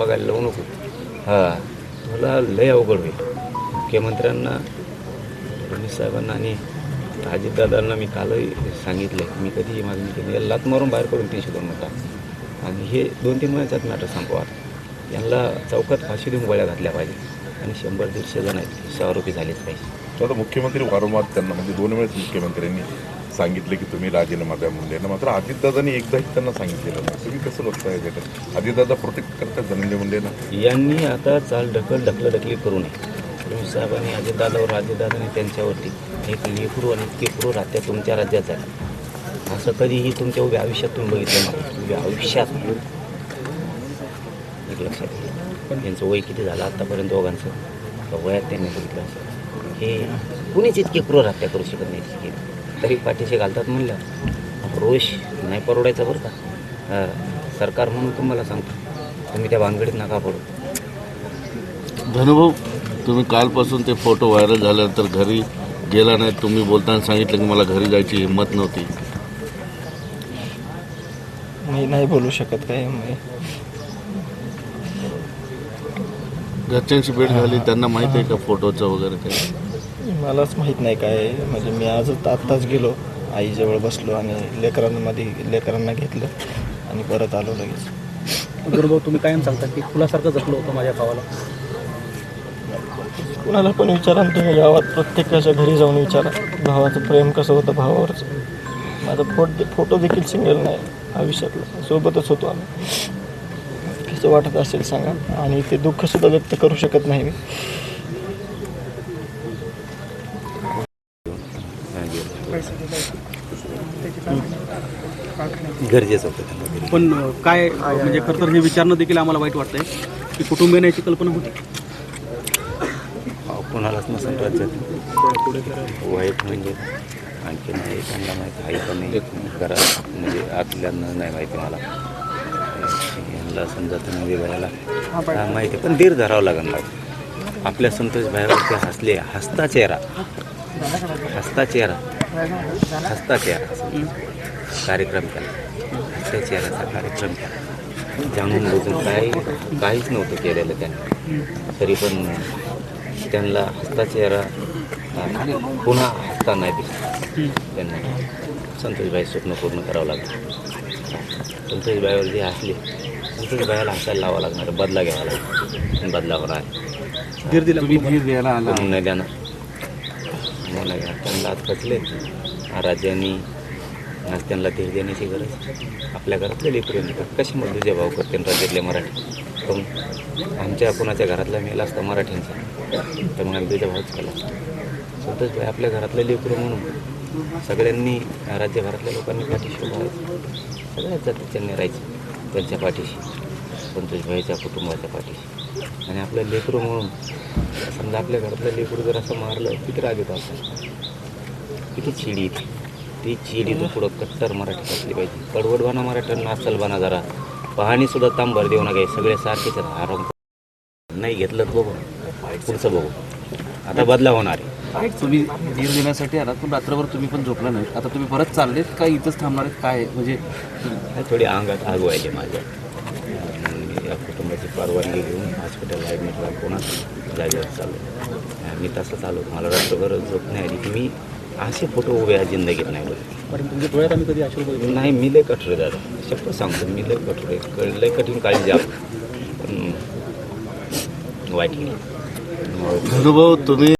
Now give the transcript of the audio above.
बघायला लावू नको. हां तुला लय अवघड होईल. मुख्यमंत्र्यांना फडणवीस साहेबांना आणि अजितदादांना मी कालही सांगितलं की मी कधीही मागणी केली याला लात मारून बाहेर पडून तीनशे दोन म्हणतात आणि हे दोन तीन महिन्याच्यात नाटक संपवा. यांना चौकात फाशी देऊन गोळ्या घातल्या पाहिजे. आणि शंभर दीडशे जण आहेत आरोपी झालेच पाहिजे. तर मुख्यमंत्री वारंवार त्यांना म्हणजे दोन वेळेस मुख्यमंत्र्यांनी सांगितले की तुम्ही राजीनामा द्या मुंडेंना मात्र अजितदादांनी एकदाही त्यांना सांगितलेलं नाही. तुम्ही कसं बघताय त्याच्यात अजितदादा प्रोटेक्ट करतात धनंजय मुंडेंना यांनी आता चाल ढकल ढकलढकली करू नये. साहेबांनी अजितदादावर अजितदादांनी त्यांच्यावरती एक लेकरू आणि केकरू राहत्या तुमच्या राज्यात आहे असं कधीही तुमच्या उभ्या आयुष्यात तुम्ही बघितलं नाही. उभ्या आयुष्यात. एक लक्षात घ्या. त्यांचं वय किती झालं आत्तापर्यंत दोघांचं? वयात त्यांनी बघितलं असं. हे कुणीच इतके क्रूर हत्या करू शकत नाही तरी पाठीशी घालतात म्हणलं रोष नाही परवडायचा बरं का. सरकार म्हणून तुम्हाला सांगतो. तुम्ही त्या भानगडीत नका पडू. धनुभाऊ तुम्ही कालपासून ते फोटो व्हायरल झाल्यानंतर घरी गेला नाही. तुम्ही बोलताना सांगितलं की मला घरी जायची हिंमत नव्हती. मी नाही बोलू शकत काय मी घरच्यांशी भेट झाली त्यांना माहिती आहे का फोटोचं वगैरे काही? मलाच माहीत नाही काय. म्हणजे मी आजच आत्ताच गेलो. आईजवळ बसलो आणि लेकरांमध्ये लेकरांना घेतलं आणि परत आलो लगेच. गुरुभाऊ तुम्ही कायम सांगता की फुलासारखं जपलं होतं माझ्या भावाला? कुणाला पण विचारा तुम्ही गावात? प्रत्येकाच्या घरी जाऊन विचारा. भावाचं प्रेम कसं होतं भावावरचं? माझा फोट फोटो देखील सिंगल नाही. आयुष्यातला. सोबतच होतो आम्ही. कसं वाटत असेल सांगा. आणि ते दुःखसुद्धा व्यक्त करू शकत नाही मी. गरजेचं होतं त्यांना. पण काय म्हणजे खरं तर हे विचारणं देखील आम्हाला वाईट वाटतंय की कुटुंबियांना याची कल्पना होती. कोणालाच नसेल राज्यात वाईट म्हणजे आणखी नाही त्यांना माहिती आहे का नाही? म्हणजे आतल्यांना नाही माहिती मला. यांना समजा वेगळ्याला हा, माहिती आहे. पण धीर धरावं लागेल आपल्या संतोष भाईवरती हसले हसता चेहरा. हसता चेहरा. हसता चेहरा. कार्यक्रम केला. हसत्या चेहऱ्याचा कार्यक्रम केला. जाणून बुजून काही काहीच नव्हतं केलेलं त्यांनी. तरी पण त्यांना हसता चेहरा पुन्हा हसता नाही दिसला त्यांना संतोषबाई स्वप्न पूर्ण करावं लागलं. संतोषबाईवर जे हसले संतोषबाईला हसायला लावावं लागणार बदला घ्यावा लागेल. बदलावर आहे धीर दिला. धीर द्यायला आला. नाही या त्यांना आज कचले राज्यांनी आज त्यांना धीर देण्याची गरज. आपल्या घरातले लेकरून कशामध्ये कशी तुझे भाऊ करते राज्यातले मराठी? पण आमच्या कुणाच्या घरातला मेला असता मराठींचा? तर मग आम्ही तुझ्या भाऊच केला स्वतःच भाई आपल्या घरातलं लेकरं म्हणून सगळ्यांनी राज्यभरातल्या लोकांनी पाठीशी उभं सगळ्याच जातीच्या राहायचं त्यांच्या पाठीशी. संतोष भाईच्या कुटुंबाच्या पाठीशी. आणि आपलं लेकरू म्हणून समजा आपल्या घरातलं लेकरू जर असं मारलं किती राग येतो असं किती चिडी येते ती चिडी तो पुढं कट्टर मराठीत असली पाहिजे. कडवडवाना मराठ्यांना असल बना जरा. पाहणीसुद्धा तांब भर देऊ नका सगळे सारखेच आराम नाही घेतलं बघू. पुढचं बघू. आता बदला होणार आहे. तुम्ही धीर देण्यासाठी आलात पण रात्रभर तुम्ही पण झोपला नाही आता तुम्ही परत चाललेत का इथंच थांबणार आहेत? काय म्हणजे थोडी अंगात आग व्हायची माझ्या. या कुटुंबाची परवानगी घेऊन हॉस्पिटलला ॲडमिट व्हायला पुन्हा जागेवर चाललो. मी तसं चालू मला रात्रभर झोप नाही आली. की मी असे फोटो उभे आहेत जिंदगीत नाही बघितले. कारण तुमच्या डोळ्यात आम्ही कधी अश्रू बघितले? नाही मी लय कठोर आहे दादा. शपथ सांगतो मी लय कठोर आहे. लय कठीण काळजी आप पण वाईट धनुभाऊ तुम्ही